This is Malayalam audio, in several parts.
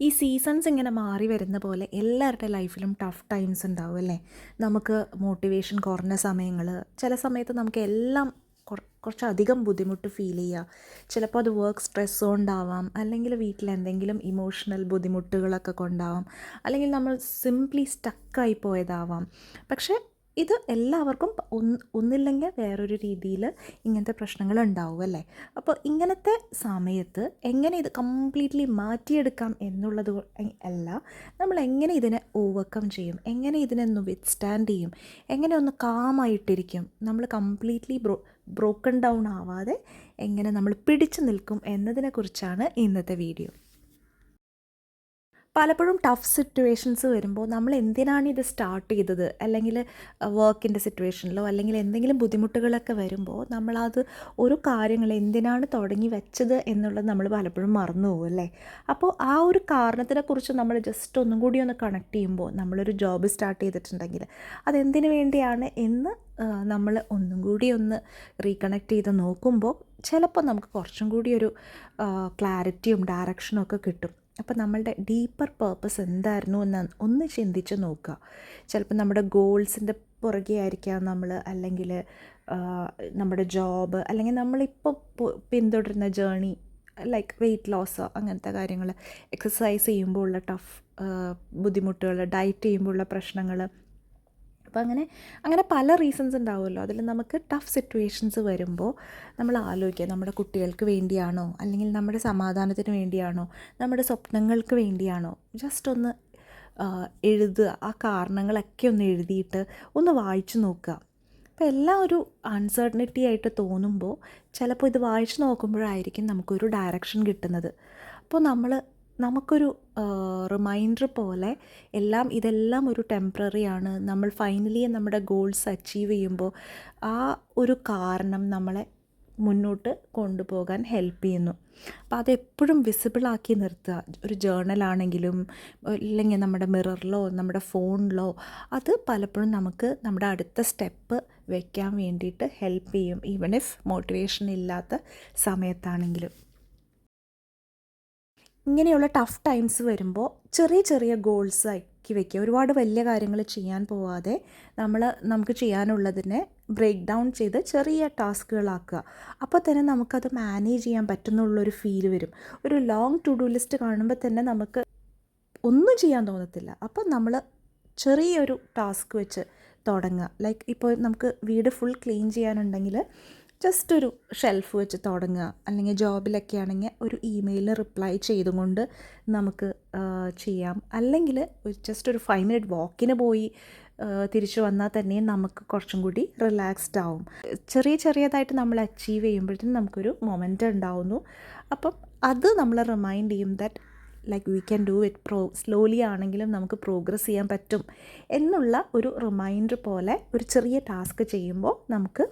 ഈ സീസൺസ് ഇങ്ങനെ മാറി വരുന്ന പോലെ എല്ലാവരുടെ ലൈഫിലും ടഫ് ടൈംസ് ഉണ്ടാവും അല്ലേ? നമുക്ക് മോട്ടിവേഷൻ കുറഞ്ഞ സമയങ്ങൾ ചില സമയത്ത് നമുക്ക് എല്ലാം കുറ- കുറച്ചധികം ബുദ്ധിമുട്ട് ഫീൽ ചെയ്യുക. ചിലപ്പോൾ അത് വർക്ക് സ്ട്രെസ് കൊണ്ടാവാം അല്ലെങ്കിൽ വീട്ടിൽ എന്തെങ്കിലും ഇമോഷണൽ ബുദ്ധിമുട്ടുകളൊക്കെ കൊണ്ടാവാം അല്ലെങ്കിൽ നമ്മൾ സിംപ്ലി സ്റ്റക്കായി പോയതാവാം. പക്ഷേ ഇത് എല്ലാവർക്കും ഒന്ന് ഒന്നില്ലെങ്കിൽ വേറൊരു രീതിയിൽ ഇങ്ങനത്തെ പ്രശ്നങ്ങൾ ഉണ്ടാവും അല്ലേ? അപ്പോൾ ഇങ്ങനത്തെ സമയത്ത് എങ്ങനെ ഇത് കംപ്ലീറ്റ്ലി മാറ്റിയെടുക്കാം എന്നുള്ളത് അല്ല നമ്മൾ എങ്ങനെ ഇതിനെ ഓവർകം ചെയ്യും? എങ്ങനെ ഇതിനെ ഒന്ന് വിത്ത്സ്റ്റാൻഡ് ചെയ്യും? എങ്ങനെ ഒന്ന് കാമായിട്ടിരിക്കും നമ്മൾ കംപ്ലീറ്റ്ലി ബ്രോ ബ്രോക്കൺ ഡൗൺ ആവാതെ എങ്ങനെ നമ്മൾ പിടിച്ചു നിൽക്കും എന്നതിനെക്കുറിച്ചാണ് ഇന്നത്തെ വീഡിയോ പലപ്പോഴും ടഫ് സിറ്റുവേഷൻസ് വരുമ്പോൾ നമ്മൾ എന്തിനാണ് ഇത് സ്റ്റാർട്ട് ചെയ്തത്? അല്ലെങ്കിൽ വർക്കിന്റെ സിറ്റുവേഷനിലോ അല്ലെങ്കിൽ എന്തെങ്കിലും ബുദ്ധിമുട്ടുകളൊക്കെ വരുമ്പോൾ നമ്മളത് ഒരു കാര്യങ്ങൾ എന്തിനാണ് തുടങ്ങി വെച്ചത് എന്നുള്ളത് നമ്മൾ പലപ്പോഴും മറന്നു പോകും അല്ലേ? അപ്പോൾ ആ ഒരു കാരണത്തിനെക്കുറിച്ച് നമ്മൾ ജസ്റ്റ് ഒന്നും കൂടി ഒന്ന് കണക്ട് ചെയ്യുമ്പോൾ നമ്മളൊരു ജോബ് സ്റ്റാർട്ട് ചെയ്തിട്ടുണ്ടെങ്കിൽ അതെന്തിനു വേണ്ടിയാണ് എന്ന് നമ്മൾ ഒന്നും കൂടി ഒന്ന് റീകണക്ട് ചെയ്ത് നോക്കുമ്പോൾ ചിലപ്പോൾ നമുക്ക് കുറച്ചും കൂടി ഒരു ക്ലാരിറ്റിയും ഡയറക്ഷനും ഒക്കെ കിട്ടും. അപ്പോൾ നമ്മളുടെ ഡീപ്പർ പേർപ്പസ് എന്തായിരുന്നു എന്ന് ഒന്ന് ചിന്തിച്ച് നോക്കുക. ചിലപ്പോൾ നമ്മുടെ ഗോൾസിന്റെ പുറകെ ആയിരിക്കാം നമ്മൾ അല്ലെങ്കിൽ നമ്മുടെ ജോബ് അല്ലെങ്കിൽ നമ്മളിപ്പോൾ പിന്തുടരുന്ന ജേണി ലൈക്ക് വെയിറ്റ് ലോസ് അങ്ങനത്തെ കാര്യങ്ങൾ എക്സസൈസ് ചെയ്യുമ്പോൾ ഉള്ള ടഫ് ബുദ്ധിമുട്ടുകൾ ഡയറ്റ് ചെയ്യുമ്പോൾ ഉള്ള പ്രശ്നങ്ങൾ അപ്പോൾ അങ്ങനെ അങ്ങനെ പല റീസൺസ് ഉണ്ടാവുമല്ലോ. അതിൽ നമുക്ക് ടഫ് സിറ്റുവേഷൻസ് വരുമ്പോൾ നമ്മൾ ആലോചിക്കുക നമ്മുടെ കുട്ടികൾക്ക് വേണ്ടിയാണോ? അല്ലെങ്കിൽ നമ്മുടെ സമാധാനത്തിന് വേണ്ടിയാണോ? നമ്മുടെ സ്വപ്നങ്ങൾക്ക് വേണ്ടിയാണോ? ജസ്റ്റ് ഒന്ന് എഴുതുക ആ കാരണങ്ങളൊക്കെ ഒന്ന് എഴുതിയിട്ട് ഒന്ന് വായിച്ചു നോക്കുക. അപ്പോൾ എല്ലാം ഒരു അൺസർട്ടനിറ്റി ആയിട്ട് തോന്നുമ്പോൾ ചിലപ്പോൾ ഇത് വായിച്ചു നോക്കുമ്പോഴായിരിക്കും നമുക്കൊരു ഡയറക്ഷൻ കിട്ടുന്നത്. അപ്പോൾ നമ്മൾ നമുക്കൊരു റിമൈൻഡർ പോലെ എല്ലാം ഇതെല്ലാം ഒരു ടെമ്പററി ആണ്. നമ്മൾ ഫൈനലി നമ്മുടെ ഗോൾസ് അച്ചീവ് ചെയ്യുമ്പോൾ ആ ഒരു കാരണം നമ്മളെ മുന്നോട്ട് കൊണ്ടുപോകാൻ ഹെൽപ്പ് ചെയ്യുന്നു. അപ്പോൾ അതെപ്പോഴും വിസിബിളാക്കി നിർത്തുക. ഒരു ജേർണലാണെങ്കിലും അല്ലെങ്കിൽ നമ്മുടെ മിററിലോ നമ്മുടെ ഫോണിലോ അത് പലപ്പോഴും നമുക്ക് നമ്മുടെ അടുത്ത സ്റ്റെപ്പ് വയ്ക്കാൻ വേണ്ടിയിട്ട് ഹെൽപ്പ് ചെയ്യും. ഈവൻ ഇഫ് മോട്ടിവേഷൻ ഇല്ലാത്ത സമയത്താണെങ്കിലും. ഇങ്ങനെയുള്ള ടഫ് ടൈംസ് വരുമ്പോൾ ചെറിയ ചെറിയ ഗോൾസ് ആക്കി വെക്കുക. ഒരുപാട് വലിയ കാര്യങ്ങൾ ചെയ്യാൻ പോവാതെ നമ്മൾ നമുക്ക് ചെയ്യാനുള്ളതിനെ ബ്രേക്ക് ഡൗൺ ചെയ്ത് ചെറിയ ടാസ്കുകളാക്കുക അപ്പോൾ തന്നെ നമുക്കത് മാനേജ് ചെയ്യാൻ പറ്റുന്നുള്ളൊരു ഫീൽ വരും. ഒരു ലോങ് ടു ഡു ലിസ്റ്റ് കാണുമ്പോൾ തന്നെ നമുക്ക് ഒന്നും ചെയ്യാൻ തോന്നത്തില്ല. അപ്പോൾ നമ്മൾ ചെറിയൊരു ടാസ്ക് വെച്ച് തുടങ്ങുക. ലൈക്ക് ഇപ്പോൾ നമുക്ക് വീട് ഫുൾ ക്ലീൻ ചെയ്യാനുണ്ടെങ്കിൽ ജസ്റ്റ് ഒരു ഷെൽഫ് വെച്ച് തുടങ്ങുക. അല്ലെങ്കിൽ ജോബിലൊക്കെ ആണെങ്കിൽ ഒരു ഇമെയിലിന് റിപ്ലൈ ചെയ്തുകൊണ്ട് നമുക്ക് ചെയ്യാം. അല്ലെങ്കിൽ ജസ്റ്റ് ഒരു ഫൈവ് മിനിറ്റ് വാക്കിന് പോയി തിരിച്ചു വന്നാൽ തന്നെ നമുക്ക് കുറച്ചും കൂടി റിലാക്സ്ഡ് ആവും. ചെറിയ ചെറിയതായിട്ട് നമ്മൾ അച്ചീവ് ചെയ്യുമ്പോഴത്തേനും നമുക്കൊരു മൊമെന്റ് ഉണ്ടാവുന്നു. അപ്പം അത് നമ്മൾ റിമൈൻഡ് ചെയ്യും that like we can do it pro slowly ആണെങ്കിലും നമുക്ക് പ്രോഗ്രസ് ചെയ്യാൻ പറ്റും. എന്നുള്ള ഒരു റിമൈൻഡർ പോലെ ഒരു ചെറിയ ടാസ്ക് ചെയ്യുമ്പോൾ നമുക്ക്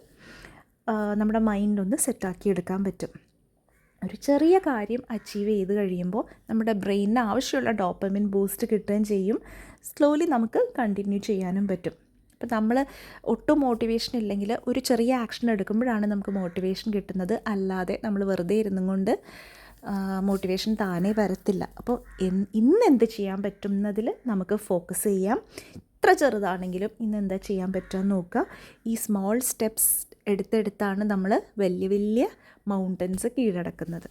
നമ്മുടെ മൈൻഡ് ഒന്ന് സെറ്റാക്കി എടുക്കാൻ പറ്റും. ഒരു ചെറിയ കാര്യം അച്ചീവ് ചെയ്ത് കഴിയുമ്പോൾ നമ്മുടെ ബ്രെയിനിന് ആവശ്യമുള്ള ഡോപ്പമിൻ ബൂസ്റ്റ് കിട്ടുകയും ചെയ്യും. സ്ലോലി നമുക്ക് കണ്ടിന്യൂ ചെയ്യാനും പറ്റും. അപ്പം നമ്മൾ ഒട്ടും മോട്ടിവേഷൻ ഇല്ലെങ്കിൽ ഒരു ചെറിയ ആക്ഷൻ എടുക്കുമ്പോഴാണ് നമുക്ക് മോട്ടിവേഷൻ കിട്ടുന്നത്. അല്ലാതെ നമ്മൾ വെറുതെ ഇരുന്നും കൊണ്ട് മോട്ടിവേഷൻ താനേ വരത്തില്ല. അപ്പോൾ ഇന്ന് എന്ത് ചെയ്യാൻ പറ്റുന്നതിൽ നമുക്ക് ഫോക്കസ് ചെയ്യാം. എത്ര ചെറുതാണെങ്കിലും ഇന്ന് എന്താ ചെയ്യാൻ പറ്റുമെന്ന് നോക്കുക. ഈ സ്മോൾ സ്റ്റെപ്സ് എടുത്തെടുത്താണ് നമ്മൾ വലിയ വലിയ മൗണ്ടൻസ് കീഴടക്കുന്നത്.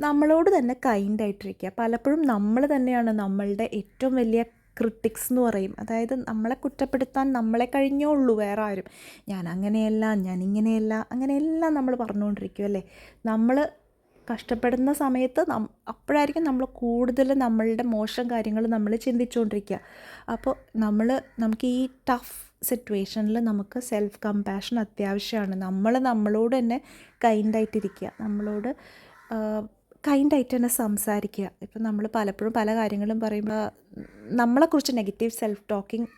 നമ്മളോട് തന്നെ കൈൻഡ് ആയിട്ടിരിക്കുക. പലപ്പോഴും നമ്മൾ തന്നെയാണ് നമ്മളുടെ ഏറ്റവും വലിയ ക്രിട്ടിക്സ് എന്ന് പറയും. അതായത് നമ്മളെ കുറ്റപ്പെടുത്താൻ നമ്മളെ കഴിഞ്ഞേ ഉള്ളൂ വേറെ ആരും. ഞാൻ അങ്ങനെയല്ല ഞാൻ ഇങ്ങനെയല്ല അങ്ങനെയെല്ലാം നമ്മൾ പറഞ്ഞുകൊണ്ടിരിക്കും അല്ലേ? നമ്മൾ കഷ്ടപ്പെടുന്ന സമയത്ത് നം അപ്പോഴായിരിക്കും നമ്മൾ കൂടുതൽ നമ്മളുടെ മോശം കാര്യങ്ങൾ നമ്മൾ ചിന്തിച്ചുകൊണ്ടിരിക്കുക. അപ്പോൾ നമ്മൾ നമുക്ക് ഈ ടഫ് സിറ്റുവേഷനിൽ നമുക്ക് സെൽഫ് കമ്പാഷൻ അത്യാവശ്യമാണ്. നമ്മൾ നമ്മളോട് തന്നെ കൈൻഡായിട്ടിരിക്കുക നമ്മളോട് കൈൻഡായിട്ട് തന്നെ സംസാരിക്കുക. ഇപ്പം നമ്മൾ പലപ്പോഴും പല കാര്യങ്ങളും പറയുമ്പോൾ നമ്മളെക്കുറിച്ച് നെഗറ്റീവ് സെൽഫ് ടോക്കിംഗ്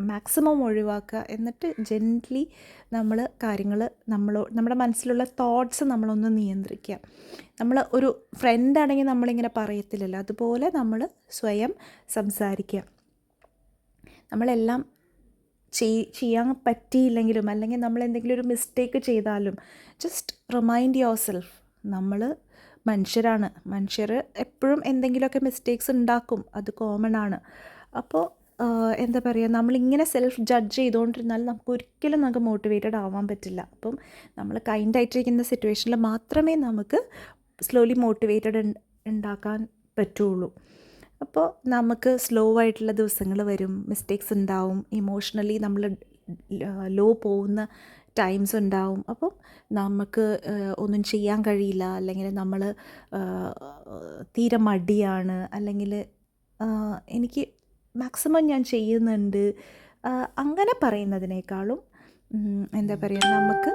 മാക്സിമം ഒഴിവാക്കുക. എന്നിട്ട് ജെന്റ്ലി നമ്മൾ കാര്യങ്ങൾ നമ്മൾ നമ്മുടെ മനസ്സിലുള്ള തോട്ട്സ് നമ്മളൊന്ന് നിയന്ത്രിക്കുക. നമ്മൾ ഒരു ഫ്രണ്ടാണെങ്കിൽ നമ്മളിങ്ങനെ പറയത്തില്ലല്ലോ. അതുപോലെ നമ്മൾ സ്വയം സംസാരിക്കുക. നമ്മളെല്ലാം ചെയ് ചെയ്യാൻ പറ്റിയില്ലെങ്കിലും അല്ലെങ്കിൽ നമ്മൾ എന്തെങ്കിലും ഒരു മിസ്റ്റേക്ക് ചെയ്താലും ജസ്റ്റ് റിമൈൻഡ് യുവർ സെൽഫ് നമ്മൾ മനുഷ്യരാണ്. മനുഷ്യർ എപ്പോഴും എന്തെങ്കിലുമൊക്കെ മിസ്റ്റേക്സ് ഉണ്ടാക്കും. അത് കോമൺ ആണ്. അപ്പോൾ എന്താ പറയുക നമ്മളിങ്ങനെ സെൽഫ് ജഡ്ജ് ചെയ്തുകൊണ്ടിരുന്നാൽ നമുക്ക് ഒരിക്കലും നമുക്ക് മോട്ടിവേറ്റഡ് ആവാൻ പറ്റില്ല. അപ്പം നമ്മൾ കൈൻഡായിട്ടിരിക്കുന്ന സിറ്റുവേഷനിൽ മാത്രമേ നമുക്ക് സ്ലോലി മോട്ടിവേറ്റഡ് ഉണ്ടാക്കാൻ പറ്റുള്ളൂ. അപ്പോൾ നമുക്ക് സ്ലോ ആയിട്ടുള്ള ദിവസങ്ങൾ വരും മിസ്റ്റേക്സ് ഉണ്ടാവും ഇമോഷണലി നമ്മൾ ലോ പോകുന്ന ടൈംസ് ഉണ്ടാവും അപ്പം നമുക്ക് ഒന്നും ചെയ്യാൻ കഴിയില്ല അല്ലെങ്കിൽ നമ്മൾ തീരെ മടിയാണ് അല്ലെങ്കിൽ എനിക്ക് മാക്സിമം ഞാൻ ചെയ്യുന്നുണ്ട്. അങ്ങനെ പറയുന്നതിനേക്കാളും എന്താ പറയുക നമുക്ക്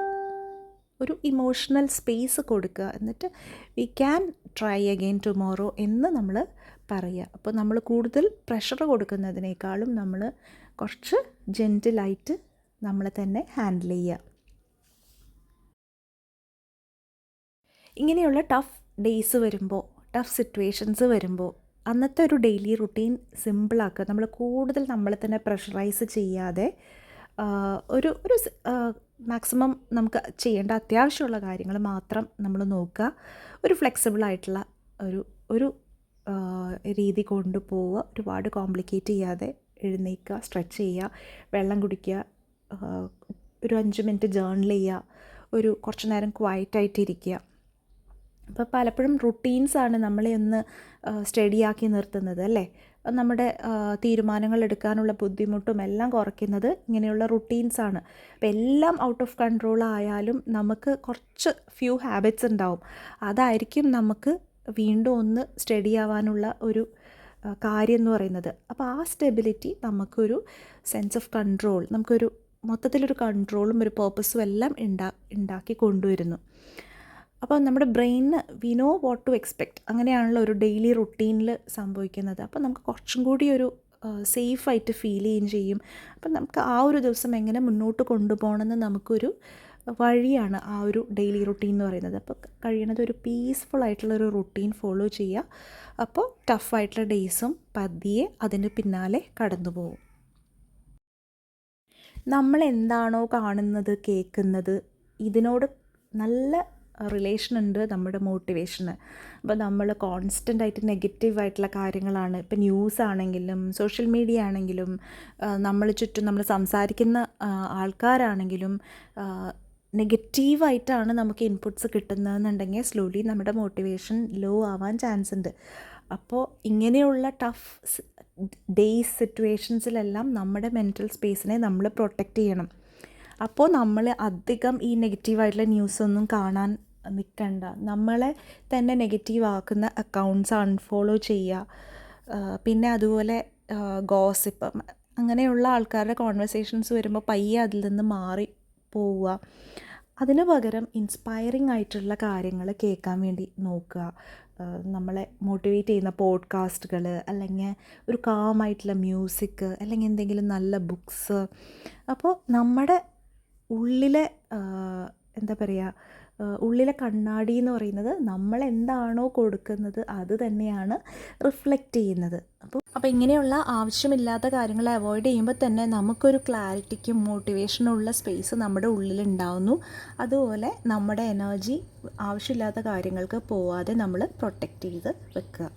ഒരു ഇമോഷണൽ സ്പേസ് കൊടുക്കുക. എന്നിട്ട് we can try again tomorrow എന്ന് നമ്മൾ പറയുക. അപ്പോൾ നമ്മൾ കൂടുതൽ പ്രഷർ കൊടുക്കുന്നതിനേക്കാളും നമ്മൾ കുറച്ച് ജെന്റിലായിട്ട് നമ്മൾ തന്നെ ഹാൻഡിൽ ചെയ്യുക. ഇങ്ങനെയുള്ള ടഫ് ഡേയ്സ് വരുമ്പോൾ ടഫ് സിറ്റുവേഷൻസ് വരുമ്പോൾ അന്നത്തെ ഒരു ഡെയിലി റുട്ടീൻ സിമ്പിളാക്കുക നമ്മൾ കൂടുതൽ നമ്മളെ തന്നെ പ്രഷറൈസ് ചെയ്യാതെ ഒരു ഒരു മാക്സിമം നമുക്ക് ചെയ്യേണ്ട അത്യാവശ്യമുള്ള കാര്യങ്ങൾ മാത്രം നമ്മൾ നോക്കുക. ഒരു ഫ്ലെക്സിബിൾ ആയിട്ടുള്ള ഒരു ഒരു രീതി കൊണ്ടുപോവുക ഒരുപാട് കോംപ്ലിക്കേറ്റ് ചെയ്യാതെ എഴുന്നേൽക്കുക സ്ട്രെച്ച് ചെയ്യുക വെള്ളം കുടിക്കുക ഒരു അഞ്ച് മിനിറ്റ് ജേർണൽ ചെയ്യുക ഒരു കുറച്ച് നേരം ക്വയറ്റായിട്ടിരിക്കുക അപ്പോൾ പലപ്പോഴും റുട്ടീൻസാണ് നമ്മളെ ഒന്ന് സ്റ്റഡിയാക്കി നിർത്തുന്നത് അല്ലേ? നമ്മുടെ തീരുമാനങ്ങൾ എടുക്കാനുള്ള ബുദ്ധിമുട്ടും എല്ലാം കുറയ്ക്കുന്നത് ഇങ്ങനെയുള്ള റുട്ടീൻസാണ് അപ്പം എല്ലാം ഔട്ട് ഓഫ് കൺട്രോൾ ആയാലും നമുക്ക് കുറച്ച് ഫ്യൂ ഹാബിറ്റ്സ് ഉണ്ടാവും. അതായിരിക്കും നമുക്ക് വീണ്ടും ഒന്ന് സ്റ്റഡി ആവാനുള്ള ഒരു കാര്യം എന്ന് പറയുന്നത്. അപ്പോൾ ആ സ്റ്റെബിലിറ്റി നമുക്കൊരു സെൻസ് ഓഫ് കൺട്രോൾ നമുക്കൊരു മൊത്തത്തിലൊരു കൺട്രോളും ഒരു പേർപ്പസും എല്ലാം ഉണ്ടാ ഉണ്ടാക്കി കൊണ്ടുവരുന്നു. അപ്പോൾ നമ്മുടെ ബ്രെയിനിന് we know what to expect അങ്ങനെയാണല്ലോ ഒരു ഡെയിലി റുട്ടീനിൽ സംഭവിക്കുന്നത്. അപ്പോൾ നമുക്ക് കുറച്ചും കൂടി ഒരു സേഫായിട്ട് ഫീൽ ചെയ്യുകയും ചെയ്യും. അപ്പം നമുക്ക് ആ ഒരു ദിവസം എങ്ങനെ മുന്നോട്ട് കൊണ്ടുപോകണമെന്ന് നമുക്കൊരു വഴിയാണ് ആ ഒരു ഡെയിലി റുട്ടീൻ എന്ന് പറയുന്നത്. അപ്പോൾ കഴിയണത് ഒരു പീസ്ഫുൾ ആയിട്ടുള്ള ഒരു റുട്ടീൻ ഫോളോ ചെയ്യുക. അപ്പോൾ ടഫായിട്ടുള്ള ഡേയ്സും പതിയെ അതിന് പിന്നാലെ കടന്നു പോകും. നമ്മൾ എന്താണോ കാണുന്നത് കേൾക്കുന്നത് ഇതിനോട് നല്ല റിലേഷൻ ഉണ്ട് നമ്മുടെ മോട്ടിവേഷന് അപ്പോൾ നമ്മൾ കോൺസ്റ്റന്റ് ആയിട്ട് നെഗറ്റീവ് ആയിട്ടുള്ള കാര്യങ്ങളാണ്. ഇപ്പം ന്യൂസ് ആണെങ്കിലും സോഷ്യൽ മീഡിയ ആണെങ്കിലും നമ്മൾ ചുറ്റും നമ്മൾ സംസാരിക്കുന്ന ആൾക്കാരാണെങ്കിലും നെഗറ്റീവായിട്ടാണ് നമുക്ക് ഇൻപുട്സ് കിട്ടുന്നതെന്നുണ്ടെങ്കിൽ സ്ലോലി നമ്മുടെ മോട്ടിവേഷൻ ലോ ആവാൻ ചാൻസ് ഉണ്ട്. അപ്പോൾ ഇങ്ങനെയുള്ള ടഫ് ഡേയ്സ് സിറ്റുവേഷൻസിലെല്ലാം നമ്മുടെ മെന്റൽ സ്പേസിനെ നമ്മൾ പ്രൊട്ടക്റ്റ് ചെയ്യണം. അപ്പോൾ നമ്മൾ അധികം ഈ നെഗറ്റീവായിട്ടുള്ള ന്യൂസൊന്നും കാണാൻ നിൽക്കണ്ട നമ്മളെ തന്നെ നെഗറ്റീവ് ആക്കുന്ന അക്കൗണ്ട്സ് അൺഫോളോ ചെയ്യുക പിന്നെ അതുപോലെ ഗോസിപ്പ് അങ്ങനെയുള്ള ആൾക്കാരുടെ കോൺവെർസേഷൻസ് വരുമ്പോൾ പയ്യെ അതിൽ നിന്ന് മാറി പോവുക. അതിന് പകരം ഇൻസ്പയറിംഗ് ആയിട്ടുള്ള കാര്യങ്ങൾ കേൾക്കാൻ വേണ്ടി നോക്കുക. നമ്മളെ മോട്ടിവേറ്റ് ചെയ്യുന്ന പോഡ്കാസ്റ്റുകൾ അല്ലെങ്കിൽ ഒരു കാമായിട്ടുള്ള മ്യൂസിക് അല്ലെങ്കിൽ എന്തെങ്കിലും നല്ല ബുക്സ് അപ്പോൾ നമ്മുടെ ഉള്ളിലെ എന്താ പറയുക ഉള്ളിലെ കണ്ണാടി എന്ന് പറയുന്നത് നമ്മൾ എന്താണോ കൊടുക്കുന്നത് അത് തന്നെയാണ് റിഫ്ലക്റ്റ് ചെയ്യുന്നത്. അപ്പോൾ അപ്പോൾ ഇങ്ങനെയുള്ള ആവശ്യമില്ലാത്ത കാര്യങ്ങൾ അവോയ്ഡ് ചെയ്യുമ്പോൾ തന്നെ നമുക്കൊരു ക്ലാരിറ്റിക്കും മോട്ടിവേഷനുള്ള സ്പേസ് നമ്മുടെ ഉള്ളിൽ ഉണ്ടാവുന്നു അതുപോലെ നമ്മുടെ എനർജി ആവശ്യമില്ലാത്ത കാര്യങ്ങൾക്ക് പോവാതെ നമ്മൾ പ്രൊട്ടക്റ്റ് ചെയ്ത് വെക്കുക.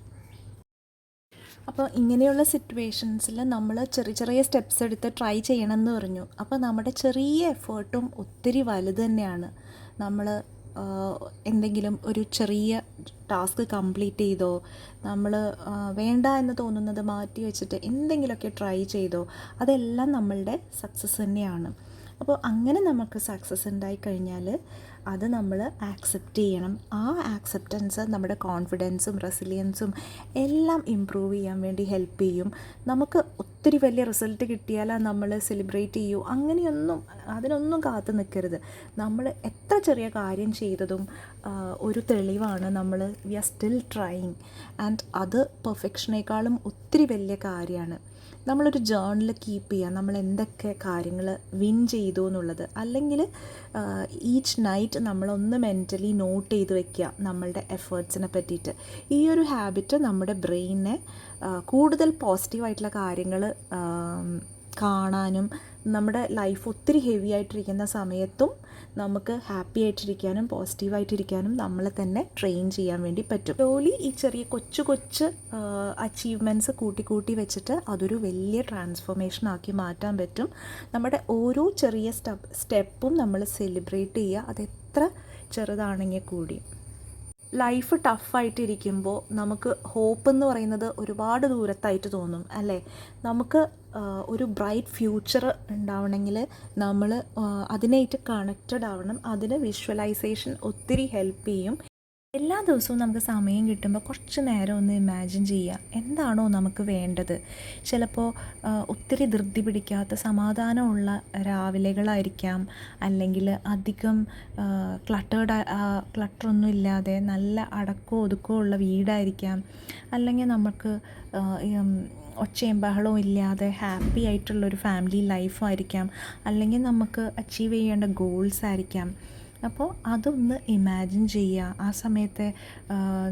അപ്പോൾ ഇങ്ങനെയുള്ള സിറ്റുവേഷൻസിൽ നമ്മൾ ചെറിയ ചെറിയ സ്റ്റെപ്സ് എടുത്ത് ട്രൈ ചെയ്യണമെന്ന് പറഞ്ഞു. അപ്പോൾ നമ്മുടെ ചെറിയ എഫേർട്ടും ഒത്തിരി വലുത് തന്നെയാണ്. നമ്മൾ എന്തെങ്കിലും ഒരു ചെറിയ ടാസ്ക് കംപ്ലീറ്റ് ചെയ്തോ നമ്മൾ വേണ്ട എന്ന് തോന്നുന്നത് മാറ്റി വെച്ചിട്ട് എന്തെങ്കിലുമൊക്കെ ട്രൈ ചെയ്തോ അതെല്ലാം നമ്മളുടെ സക്സസ് തന്നെയാണ്. അപ്പോൾ അങ്ങനെ നമുക്ക് സക്സസ് ഉണ്ടായി കഴിഞ്ഞാൽ അത് നമ്മൾ ആക്സെപ്റ്റ് ചെയ്യണം. ആ ആക്സെപ്റ്റൻസ് നമ്മുടെ കോൺഫിഡൻസും റെസിലിയൻസും എല്ലാം ഇമ്പ്രൂവ് ചെയ്യാൻ വേണ്ടി ഹെൽപ്പ് ചെയ്യും. നമുക്ക് ഒത്തിരി വലിയ റിസൾട്ട് കിട്ടിയാലാ നമ്മൾ സെലിബ്രേറ്റ് ചെയ്യൂ. അങ്ങനെയൊന്നും അതിനൊന്നും കാത്തു നിൽക്കരുത്. നമ്മൾ എത്ര ചെറിയ കാര്യം ചെയ്തതും ഒരു തെളിവാണ് നമ്മൾ we are still trying and അത് പെർഫെക്ഷനേക്കാളും ഒത്തിരി വലിയ കാര്യമാണ്. നമ്മളൊരു ജേർണൽ കീപ്പ് ചെയ്യുക നമ്മൾ എന്തൊക്കെ കാര്യങ്ങൾ വിൻ ചെയ്തു എന്നുള്ളത്. അല്ലെങ്കിൽ ഈച്ച് നൈറ്റ് നമ്മളൊന്ന് മെന്റലി നോട്ട് ചെയ്ത് വെക്കുക നമ്മളുടെ എഫേർട്സിനെ പറ്റിയിട്ട്. ഈ ഒരു ഹാബിറ്റ് നമ്മുടെ ബ്രെയിനെ കൂടുതൽ പോസിറ്റീവായിട്ടുള്ള കാര്യങ്ങൾ കാണാനും നമ്മുടെ ലൈഫ് ഒത്തിരി ഹെവി ആയിട്ടിരിക്കുന്ന സമയത്തും നമുക്ക് ഹാപ്പി ആയിട്ടിരിക്കാനും പോസിറ്റീവായിട്ടിരിക്കാനും നമ്മളെ തന്നെ ട്രെയിൻ ചെയ്യാൻ വേണ്ടി പറ്റും. ജോലി ഈ ചെറിയ കൊച്ചു കൊച്ച് അച്ചീവ്മെന്റ്സ് കൂട്ടി കൂട്ടി വെച്ചിട്ട് അതൊരു വലിയ ട്രാൻസ്ഫോർമേഷൻ ആക്കി മാറ്റാൻ പറ്റും. നമ്മുടെ ഓരോ ചെറിയ സ്റ്റെപ്പ് നമ്മൾ സെലിബ്രേറ്റ് ചെയ്യുക. അത് എത്ര ചെറുതാണെങ്കിൽ കൂടി. ലൈഫ് ടഫായിട്ടിരിക്കുമ്പോൾ നമുക്ക് ഹോപ്പ് എന്ന് പറയുന്നത് ഒരുപാട് ദൂരത്തായിട്ട് തോന്നും അല്ലേ? നമുക്ക് ഒരു ബ്രൈറ്റ് ഫ്യൂച്ചർ ഉണ്ടാവണമെങ്കിൽ നമ്മൾ അതിനായിട്ട് കണക്റ്റഡ് ആവണം. അതിന് വിഷ്വലൈസേഷൻ ഒത്തിരി ഹെൽപ്പ് ചെയ്യും. എല്ലാ ദിവസവും നമുക്ക് സമയം കിട്ടുമ്പോൾ കുറച്ച് നേരം ഒന്ന് ഇമാജിൻ ചെയ്യുക. എന്താണോ നമുക്ക് വേണ്ടത്. ചിലപ്പോൾ ഒത്തിരി ധൃതി പിടിക്കാത്ത സമാധാനമുള്ള രാവിലെകളായിരിക്കാം. അല്ലെങ്കിൽ അധികം ക്ലട്ടേഡ് ക്ലട്ടറൊന്നും ഇല്ലാതെ നല്ല അടക്കോ ഒതുക്കോ ഉള്ള വീടായിരിക്കാം. അല്ലെങ്കിൽ നമുക്ക് ഒച്ചയും ബഹളവും ഇല്ലാതെ ഹാപ്പി ആയിട്ടുള്ളൊരു ഫാമിലി ലൈഫായിരിക്കാം അല്ലെങ്കിൽ നമുക്ക് അച്ചീവ് ചെയ്യേണ്ട ഗോൾസ് ആയിരിക്കാം. അപ്പോൾ അതൊന്ന് ഇമാജിൻ ചെയ്യുക. ആ സമയത്തെ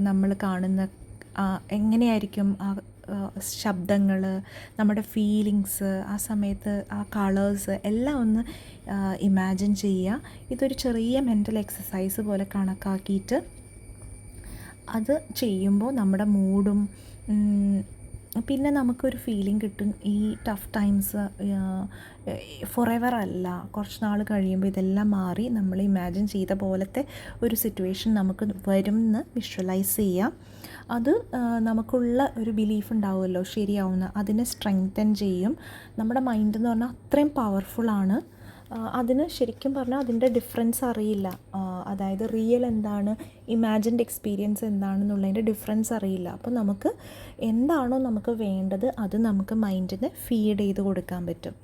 നമ്മൾ കാണുന്ന എങ്ങനെയായിരിക്കും ആ ശബ്ദങ്ങൾ നമ്മുടെ ഫീലിങ്സ് ആ സമയത്ത് ആ കളേഴ്സ് എല്ലാം ഒന്ന് ഇമാജിൻ ചെയ്യുക. ഇതൊരു ചെറിയ മെന്റൽ എക്സസൈസ് പോലെ കണക്കാക്കിയിട്ട് അത് ചെയ്യുമ്പോൾ നമ്മുടെ മൂഡും പിന്നെ നമുക്കൊരു ഫീലിംഗ് കിട്ടും. ഈ ടഫ് ടൈംസ് ഫോർ എവർ അല്ല. കുറച്ച് നാൾ കഴിയുമ്പോൾ ഇതെല്ലാം മാറി നമ്മൾ ഇമാജിൻ ചെയ്ത പോലത്തെ ഒരു സിറ്റുവേഷൻ നമുക്ക് വരും എന്ന് വിഷ്വലൈസ് ചെയ്യാം. അത് നമുക്കുള്ള ഒരു ബിലീഫ് ഉണ്ടാവുമല്ലോ ശരിയാവുന്ന. അതിനെ സ്ട്രെങ്തൻ ചെയ്യും. നമ്മുടെ മൈൻഡ് എന്ന് പറഞ്ഞാൽ അത്രയും പവർഫുള്ളാണ് അതിന് ശരിക്കും പറഞ്ഞാൽ അതിന്റെ ഡിഫറൻസ് അറിയില്ല. അതായത് റിയൽ എന്താണ് ഇമാജിൻഡ് എക്സ്പീരിയൻസ് എന്താണെന്നുള്ളതിന്റെ ഡിഫറൻസ് അറിയില്ല. അപ്പോൾ നമുക്ക് എന്താണോ നമുക്ക് വേണ്ടത് അത് നമുക്ക് മൈൻഡിന് ഫീഡ് ചെയ്ത് കൊടുക്കാൻ പറ്റും.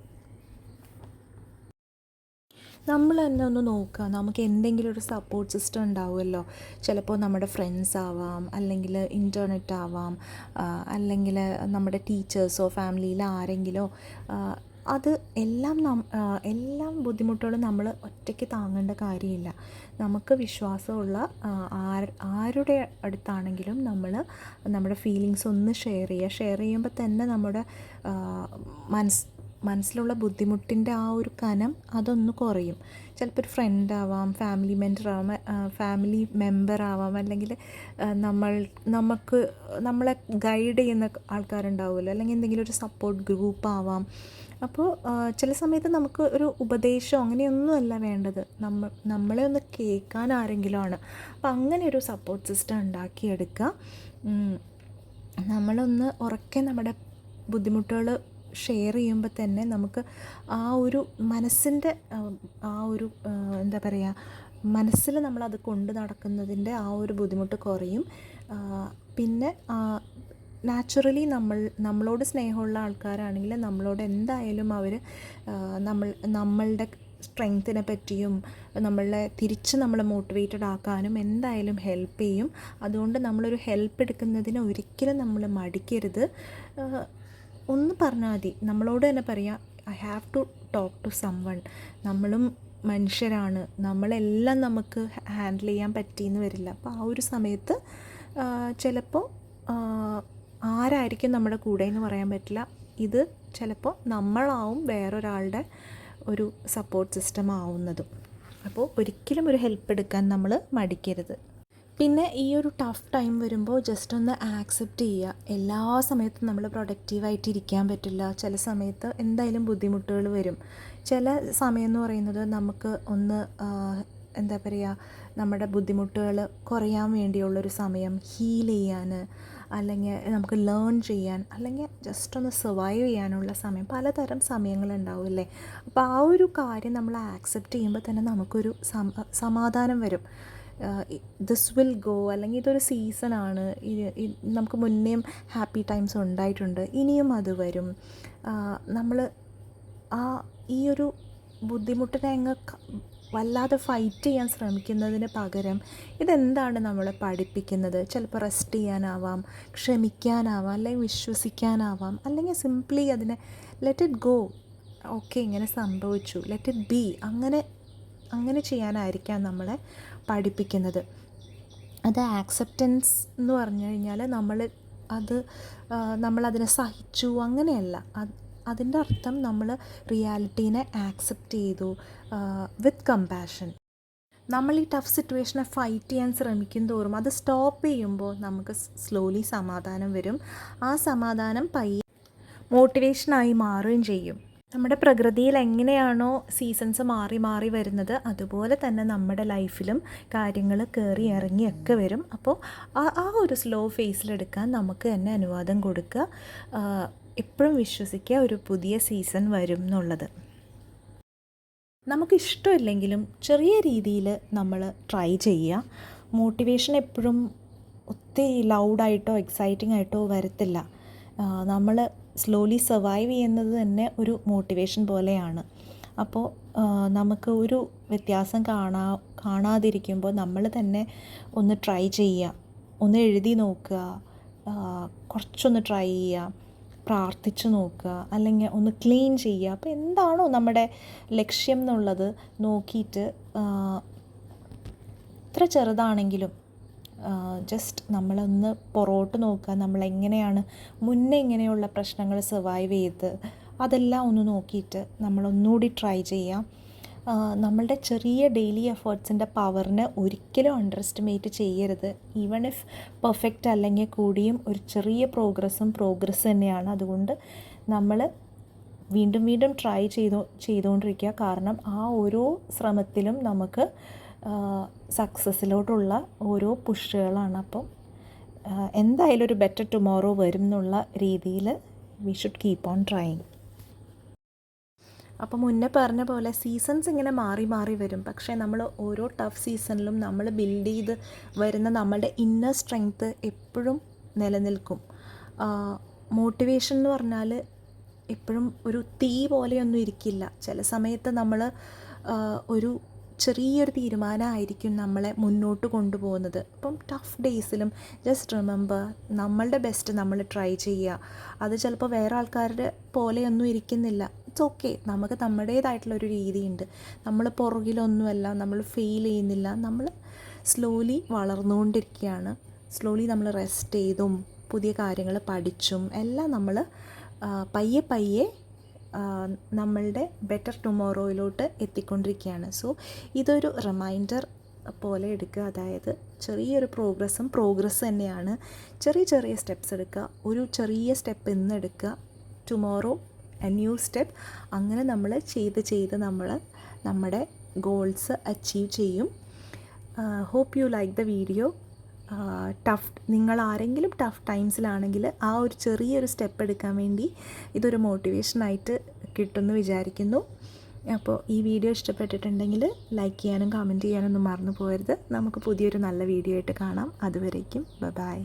നമ്മൾ തന്നെ ഒന്ന് നോക്കുക. നമുക്ക് എന്തെങ്കിലും ഒരു സപ്പോർട്ട് സിസ്റ്റം ഉണ്ടാവുമല്ലോ. ചിലപ്പോൾ നമ്മുടെ ഫ്രണ്ട്സ് ആവാം അല്ലെങ്കിൽ ഇന്റർനെറ്റ് ആവാം അല്ലെങ്കിൽ നമ്മുടെ ടീച്ചേഴ്സോ ഫാമിലിയിൽ ആരെങ്കിലോ അത് എല്ലാം നം എല്ലാം ബുദ്ധിമുട്ടുകളും നമ്മൾ ഒറ്റയ്ക്ക് താങ്ങേണ്ട കാര്യമില്ല. നമുക്ക് വിശ്വാസമുള്ള ആരുടെ അടുത്താണെങ്കിലും നമ്മൾ നമ്മുടെ ഫീലിങ്സ് ഒന്ന് ഷെയർ ചെയ്യുക. ഷെയർ ചെയ്യുമ്പോൾ തന്നെ നമ്മുടെ മനസ് മനസ്സിലുള്ള ബുദ്ധിമുട്ടിന്റെ ആ ഒരു കനം അതൊന്ന് കുറയും. ചിലപ്പോൾ ഒരു ഫ്രണ്ട് ആവാം ഫാമിലി മെന്റർ ആവാം ഫാമിലി മെമ്പർ ആവാം അല്ലെങ്കിൽ നമ്മൾ നമുക്ക് നമ്മളെ ഗൈഡ് ചെയ്യുന്ന ആൾക്കാരുണ്ടാവുമല്ലോ അല്ലെങ്കിൽ എന്തെങ്കിലും ഒരു സപ്പോർട്ട് ഗ്രൂപ്പ് ആവാം. അപ്പോൾ ചില സമയത്ത് നമുക്ക് ഒരു ഉപദേശം അങ്ങനെയൊന്നുമല്ല വേണ്ടത്. നമ്മൾ നമ്മളെ ഒന്ന് കേൾക്കാൻ ആരെങ്കിലും ആണ്. അപ്പോൾ അങ്ങനെ ഒരു സപ്പോർട്ട് സിസ്റ്റം ഉണ്ടാക്കിയെടുക്കുക. നമ്മളൊന്ന് ഉറക്കെ നമ്മുടെ ബുദ്ധിമുട്ടുകൾ ഷെയർ ചെയ്യുമ്പോൾ തന്നെ നമുക്ക് ആ ഒരു മനസ്സിന്റെ ആ ഒരു എന്താ പറയുക മനസ്സിൽ നമ്മളത് കൊണ്ട് നടക്കുന്നതിന്റെ ആ ഒരു ബുദ്ധിമുട്ട് കുറയും. പിന്നെ നാച്ചുറലി നമ്മൾ നമ്മളോട് സ്നേഹമുള്ള ആൾക്കാരാണെങ്കിൽ നമ്മളോട് എന്തായാലും അവർ നമ്മൾ നമ്മളുടെ സ്ട്രെങ്ത്തിനെ പറ്റിയും നമ്മളെ തിരിച്ച് നമ്മളെ മോട്ടിവേറ്റഡ് ആക്കാനും എന്തായാലും ഹെൽപ്പ് ചെയ്യും. അതുകൊണ്ട് നമ്മളൊരു ഹെൽപ്പ് എടുക്കുന്നതിന് ഒരിക്കലും നമ്മൾ മടിക്കരുത്. ഒന്ന് പറഞ്ഞാൽ മതി. നമ്മളോട് തന്നെ പറയാം I have to talk to someone നമ്മളും മനുഷ്യരാണ്. നമ്മളെല്ലാം നമുക്ക് ഹാൻഡിൽ ചെയ്യാൻ പറ്റിയെന്ന് വരില്ല. അപ്പോൾ ആ ഒരു സമയത്ത് ചിലപ്പോൾ ആരായിരിക്കും നമ്മുടെ കൂടെ എന്ന് പറയാൻ പറ്റില്ല. ഇത് ചിലപ്പോൾ നമ്മളാവും വേറൊരാളുടെ ഒരു സപ്പോർട്ട് സിസ്റ്റം ആവുന്നതും. അപ്പോൾ ഒരിക്കലും ഒരു ഹെൽപ്പ് എടുക്കാൻ നമ്മൾ മടിക്കരുത്. പിന്നെ ഈ ഒരു ടഫ് ടൈം വരുമ്പോൾ ജസ്റ്റ് ഒന്ന് ആക്സെപ്റ്റ് ചെയ്യുക. എല്ലാ സമയത്തും നമ്മൾ പ്രൊഡക്റ്റീവായിട്ട് ഇരിക്കാൻ പറ്റില്ല. ചില സമയത്ത് എന്തായാലും ബുദ്ധിമുട്ടുകൾ വരും. ചില സമയം എന്ന് പറയുന്നത് നമുക്ക് ഒന്ന് എന്താ പറയുക നമ്മുടെ ബുദ്ധിമുട്ടുകൾ കുറയാൻ വേണ്ടിയുള്ളൊരു സമയം ഹീൽ ചെയ്യാൻ അല്ലെങ്കിൽ നമുക്ക് ലേൺ ചെയ്യാൻ അല്ലെങ്കിൽ ജസ്റ്റ് ഒന്ന് സർവൈവ് ചെയ്യാനുള്ള സമയം. പലതരം സമയങ്ങളുണ്ടാവില്ലേ അപ്പോൾ ആ ഒരു കാര്യം നമ്മൾ ആക്സെപ്റ്റ് ചെയ്യുമ്പോൾ തന്നെ നമുക്കൊരു സമ സമാധാനം വരും. ദിസ് വിൽ ഗോ അല്ലെങ്കിൽ ഇതൊരു സീസണാണ് നമുക്ക് മുന്നേയും ഹാപ്പി ടൈംസ് ഉണ്ടായിട്ടുണ്ട്. ഇനിയും അത് വരും. നമ്മൾ ആ ഈ ഒരു ബുദ്ധിമുട്ടിനെ അങ്ങ് വല്ലാതെ ഫൈറ്റ് ചെയ്യാൻ ശ്രമിക്കുന്നതിന് പകരം ഇതെന്താണ് നമ്മളെ പഠിപ്പിക്കുന്നത്? ചിലപ്പോൾ റെസ്റ്റ് ചെയ്യാനാവാം ക്ഷമിക്കാനാവാം അല്ലെങ്കിൽ വിശ്വസിക്കാനാവാം അല്ലെങ്കിൽ സിംപ്ലി അതിനെ ലെറ്റ് ഇറ്റ് ഗോ ഓക്കെ ഇങ്ങനെ സംഭവിച്ചു. ലെറ്റ് ഇറ്റ് ബി അങ്ങനെ അങ്ങനെ ചെയ്യാനായിരിക്കാം നമ്മളെ പഠിപ്പിക്കുന്നത്. അത് ആക്സെപ്റ്റൻസ് എന്ന് പറഞ്ഞു കഴിഞ്ഞാൽ നമ്മൾ അത് നമ്മളതിനെ സഹിച്ചു. അങ്ങനെയല്ല. അതിന്റെ അർത്ഥം നമ്മൾ റിയാലിറ്റീനെ ആക്സെപ്റ്റ് ചെയ്തു വിത്ത് കമ്പാഷൻ നമ്മൾ ഈ ടഫ് സിറ്റുവേഷനെ ഫൈറ്റ് ചെയ്യാൻ ശ്രമിക്കും തോറും അത് സ്റ്റോപ്പ് ചെയ്യുമ്പോൾ നമുക്ക് സ്ലോലി സമാധാനം വരും. ആ സമാധാനം പയ്യെ മോട്ടിവേഷനായി മാറുകയും ചെയ്യും. നമ്മുടെ പ്രകൃതിയിൽ എങ്ങനെയാണോ സീസൺസ് മാറി മാറി വരുന്നത് അതുപോലെ തന്നെ നമ്മുടെ ലൈഫിലും കാര്യങ്ങൾ കയറി ഇറങ്ങിയൊക്കെ വരും. അപ്പോൾ ആ ഒരു സ്ലോ ഫേസിലെടുക്കാൻ നമുക്ക് തന്നെ അനുവാദം കൊടുക്കുക. എപ്പോഴും വിശ്വസിക്കുക ഒരു പുതിയ സീസൺ വരും എന്നുള്ളത്. നമുക്കിഷ്ടമില്ലെങ്കിലും ചെറിയ രീതിയിൽ നമ്മൾ ട്രൈ ചെയ്യുക. മോട്ടിവേഷൻ എപ്പോഴും ഒത്തിരി ലൗഡായിട്ടോ എക്സൈറ്റിംഗ് ആയിട്ടോ വരത്തില്ല. നമ്മൾ സ്ലോലി സർവൈവ് ചെയ്യുന്നത് തന്നെ ഒരു മോട്ടിവേഷൻ പോലെയാണ്. അപ്പോൾ നമുക്ക് ഒരു വ്യത്യാസം കാണാ കാണാതിരിക്കുമ്പോൾ നമ്മൾ തന്നെ ഒന്ന് ട്രൈ ചെയ്യുക. ഒന്ന് എഴുതി നോക്കുക. കുറച്ചൊന്ന് ട്രൈ ചെയ്യുക. പ്രാർത്ഥിച്ച് നോക്കുക അല്ലെങ്കിൽ ഒന്ന് ക്ലീൻ ചെയ്യുക. അപ്പോൾ എന്താണോ നമ്മുടെ ലക്ഷ്യം എന്നുള്ളത് നോക്കിയിട്ട് ഇത്ര ചെറുതാണെങ്കിലും ജസ്റ്റ് നമ്മളൊന്ന് പുറകോട്ട് നോക്കുക. നമ്മളെങ്ങനെയാണ് മുന്നേ ഇങ്ങനെയുള്ള പ്രശ്നങ്ങൾ സർവൈവ് ചെയ്ത് അതെല്ലാം ഒന്ന് നോക്കിയിട്ട് നമ്മളൊന്നുകൂടി ട്രൈ ചെയ്യാം. നമ്മളുടെ ചെറിയ ഡെയിലി എഫേർട്സിന്റെ പവറിനെ ഒരിക്കലും അണ്ടർ എസ്റ്റിമേറ്റ് ചെയ്യരുത്. ഈവൺ ഇഫ് പെർഫെക്റ്റ് അല്ലെങ്കിൽ കൂടിയും ഒരു ചെറിയ പ്രോഗ്രസ്സും പ്രോഗ്രസ് തന്നെയാണ്. അതുകൊണ്ട് നമ്മൾ വീണ്ടും വീണ്ടും ട്രൈ ചെയ്തു ചെയ്തുകൊണ്ടിരിക്കുക കാരണം ആ ഓരോ ശ്രമത്തിലും നമുക്ക് സക്സസ്സിലോട്ടുള്ള ഓരോ പുഷുകളാണ്. അപ്പം എന്തായാലും ഒരു ബെറ്റർ ടുമോറോ വരും എന്നുള്ള രീതിയിൽ we should keep on trying അപ്പോൾ മുന്നേ പറഞ്ഞ പോലെ സീസൺസ് ഇങ്ങനെ മാറി മാറി വരും. പക്ഷേ നമ്മൾ ഓരോ ടഫ് സീസണിലും നമ്മൾ ബിൽഡ് ചെയ്ത് വരുന്ന നമ്മളുടെ ഇന്നർ സ്ട്രെങ്ത്ത് എപ്പോഴും നിലനിൽക്കും. മോട്ടിവേഷൻ എന്ന് പറഞ്ഞാൽ എപ്പോഴും ഒരു തീ പോലെയൊന്നും ഇരിക്കില്ല. ചില സമയത്ത് നമ്മൾ ഒരു ചെറിയൊരു തീരുമാനമായിരിക്കും നമ്മളെ മുന്നോട്ട് കൊണ്ടുപോകുന്നത്. അപ്പം ടഫ് ഡേയ്സിലും ജസ്റ്റ് റിമെമ്പർ നമ്മളുടെ ബെസ്റ്റ് നമ്മൾ ട്രൈ ചെയ്യുക. അത് ചിലപ്പോൾ വേറെ ആൾക്കാരുടെ പോലെയൊന്നും ഇരിക്കുന്നില്ല. ഇറ്റ്സ് ഓക്കെ നമുക്ക് നമ്മുടേതായിട്ടുള്ളൊരു രീതിയുണ്ട്. നമ്മൾ പുറകിലൊന്നുമല്ല നമ്മൾ ഫെയിൽ ചെയ്യുന്നില്ല. നമ്മൾ സ്ലോലി വളർന്നുകൊണ്ടിരിക്കുകയാണ്. സ്ലോലി നമ്മൾ റെസ്റ്റ് ചെയ്തും പുതിയ കാര്യങ്ങൾ പഠിച്ചും എല്ലാം നമ്മൾ പയ്യെ പയ്യെ നമ്മളുടെ ബെറ്റർ ടുമോറോയിലോട്ട് എത്തിക്കൊണ്ടിരിക്കുകയാണ്. സോ ഇതൊരു റിമൈൻഡർ പോലെ എടുക്കുക. അതായത് ചെറിയൊരു പ്രോഗ്രസ്സും പ്രോഗ്രസ് തന്നെയാണ്. ചെറിയ ചെറിയ സ്റ്റെപ്സ് എടുക്കുക. ഒരു ചെറിയ സ്റ്റെപ്പ് ഇന്ന് എടുക്കുക. ടുമോറോ ന്യൂ സ്റ്റെപ്പ് അങ്ങനെ നമ്മൾ ചെയ്ത് ചെയ്ത് നമ്മൾ നമ്മുടെ ഗോൾസ് അച്ചീവ് ചെയ്യും. Hope you like the video tough നിങ്ങൾ ആരെങ്കിലും ടഫ് ടൈംസിലാണെങ്കിൽ ആ ഒരു ചെറിയൊരു സ്റ്റെപ്പ് എടുക്കാൻ വേണ്ടി ഇതൊരു മോട്ടിവേഷനായിട്ട് കിട്ടുമെന്ന് വിചാരിക്കുന്നു. അപ്പോൾ ഈ വീഡിയോ ഇഷ്ടപ്പെട്ടിട്ടുണ്ടെങ്കിൽ ലൈക്ക് ചെയ്യാനും കമന്റ് ചെയ്യാനൊന്നും മറന്നു പോകരുത്. നമുക്ക് പുതിയൊരു നല്ല വീഡിയോ ആയിട്ട് കാണാം. അതുവരേക്കും. ബൈ